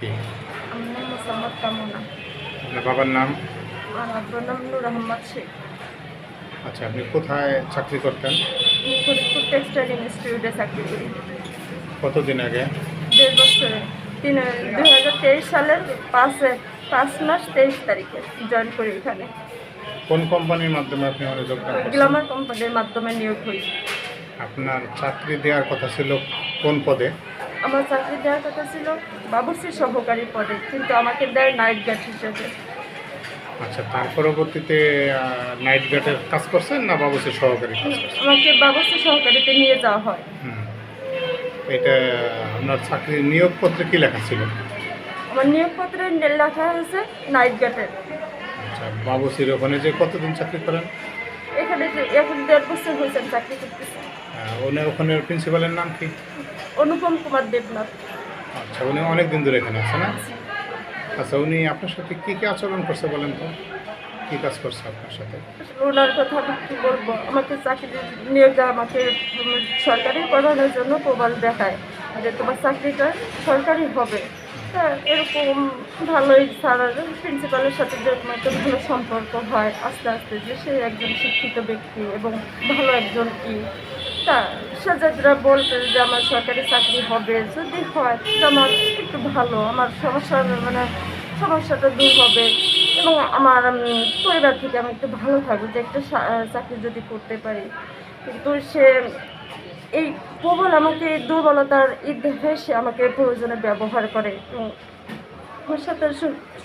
কি? আমার মোসাম্মদ কামনা আপনার বাবার নাম? আর আব্বুর নাম নূর আহমদ শেখ। আচ্ছা আপনি কোথায় চাকরি করতেন? আমি ফরিদপুর টেক্সটাইল ইনস্টিটিউটে চাকরি করি। কতদিন আগে? দেড় বছরে। তিন দুই হাজার তেইশ সালের পাঁচে পাঁচ মাস তেইশ তারিখে জয়েন করি এখানে। কোন কোম্পানির মাধ্যমে আপনি আমাদের যোগদান করছেন গ্লামার কোম্পানির মাধ্যমে নিয়োগ হই। আপনার চাকরি দেওয়ার কথা ছিল কোন পদে? আমার চাকরি দেওয়ার কথা ছিল বাবুসি সহকারী পদে কিন্তু আমাকে দেয় নাইট গার্ড হিসেবে। আচ্ছা তার পরবর্তীতে নাইট গার্ডের কাজ করছেন না বাবুসের সহকারী আমাকে বাবুসি সহকারীতে নিয়ে যাওয়া হয়। এটা আপনার চাকরির নিয়োগপত্রে কি লেখা ছিল? আমার নিয়োগপত্রে লেখা হয়েছে নাইট গার্ডের আচ্ছা বাবুসির ওখানে যে কতদিন চাকরি করেন? এখানে যে এখন দেড় বছর হয়েছে আমি চাকরি করতেছি। আহ, উনি ওখানে প্রিন্সিপালের নাম কি? অনুপম কুমার দেবনাথ। আচ্ছা উনি অনেক দিন ধরে এখানে আছে না? আচ্ছা উনি আপনার সাথে কী কী আচরণ করছে বলেন তো? কী কাজ করছে আপনার সাথে? ওনার কথা আমি কী বলব? আমাকে চাকরি নিয়োগ দেওয়া আমাকে সরকারি পড়ানোর জন্য প্রবল দেখায় যে তোমার চাকরিটা সরকারি হবে। তা এরকম ভালোই স্যার প্রিন্সিপালের সাথে যেরকম একটা ভালো সম্পর্ক হয় আস্তে আস্তে যে সে একজন শিক্ষিত ব্যক্তি এবং ভালো একজন কি তা সাজাদরা বলতে যে আমার সরকারি চাকরি হবে, যদি হয় আমার একটু ভালো, আমার সমস্যা মানে সমস্যাটা দূর হবে। এবং আমার পরিবার থেকে আমি একটু ভালো থাকব যে একটা চাকরি যদি করতে পারি। কিন্তু সে, এই প্রবল আমাকে এই দুর্বলতার দেখে সে আমাকে প্রয়োজনে ব্যবহার করে। আমার সাথে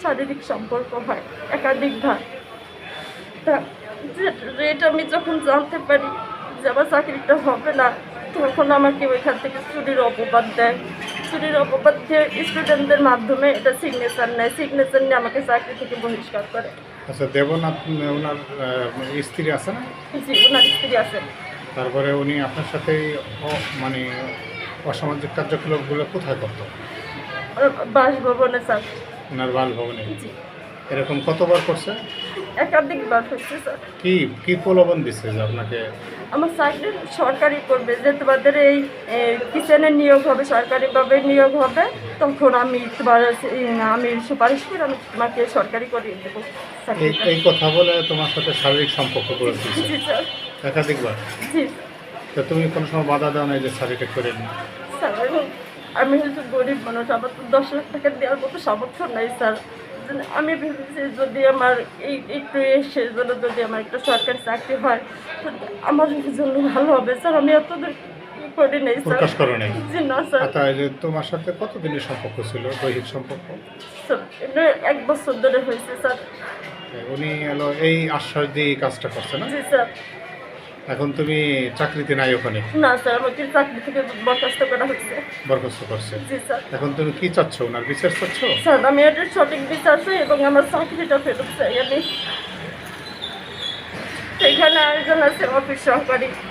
শারীরিক সম্পর্ক হয় একাধিকবার তা এটা আমি যখন জানতে পারি যে আমার চাকরিটা হবে না তখন আমাকে ওইখান থেকে চুরির অপবাদ দেয়। চুরির অপবাদ দিয়ে স্টুডেন্টদের মাধ্যমে এটা সিগনেচার নেয়। সিগনেচার নিয়ে আমাকে চাকরি থেকে বহিষ্কার করে। আচ্ছা দেবনাথ ওনার স্ত্রী আছে না? জি ওনার স্ত্রী আছে। তারপরে উনি আপনার সাথে মানে অসামাজিক কার্যকলাপগুলো কোথায় করতো? বাসভবনে স্যার। ওনার বাসভবনে? জি। এরকম কতবার করছে? একাধিকবার হচ্ছে স্যার। কি কি প্রলোভন দিচ্ছে যে আপনাকে? আমার চাকরি সরকারি করবে যে তোমাদের এই কিচেনে নিয়োগ হবে সরকারিভাবে নিয়োগ হবে তখন আমি তোমার আমি সুপারিশ করে আমি তোমাকে সরকারি করিয়ে দেবো এই এই কথা বলে তোমার সাথে শারীরিক সম্পর্ক করে জি স্যার। একাধিকবার? জি তো তুমি কোনো সময় বাধা দাও না যে শারীরিক করে নিন স্যার আমি হচ্ছে গরিব মানুষ আমার তো দশ লাখ টাকা দেওয়ার মতো সামর্থ্য নাই স্যার। আমি ভেবেছি যদি আমার এই একটু এসে জন্য যদি আমার একটা সরকারি চাকরি হয় আমার জন্য ভালো হবে। স্যার আমি এত দূর করি নাই স্যার। প্রকাশ করো নাই। না স্যার। তোমার সাথে কতদিনের সম্পর্ক ছিল দৈহিক সম্পর্ক? স্যার এটা এক বছর ধরে হয়েছে স্যার। উনি এই আশ্বাস দিয়ে কাজটা করছে না? জি স্যার। এখন তুমি চাকরিতে নাই ওখানে? না স্যার আমাকে চাকরি থেকে বরখাস্ত করা হচ্ছে। বরখাস্ত করছে। জি স্যার। এখন তুমি কি চাচ্ছ? ওনার বিচার চাচ্ছ? স্যার আমি এটা সঠিক বিচার চাই এবং আমার চাকরিটা ফেরত চাই আমি। সেখানে আয়োজন আছে অফিস সহকারী।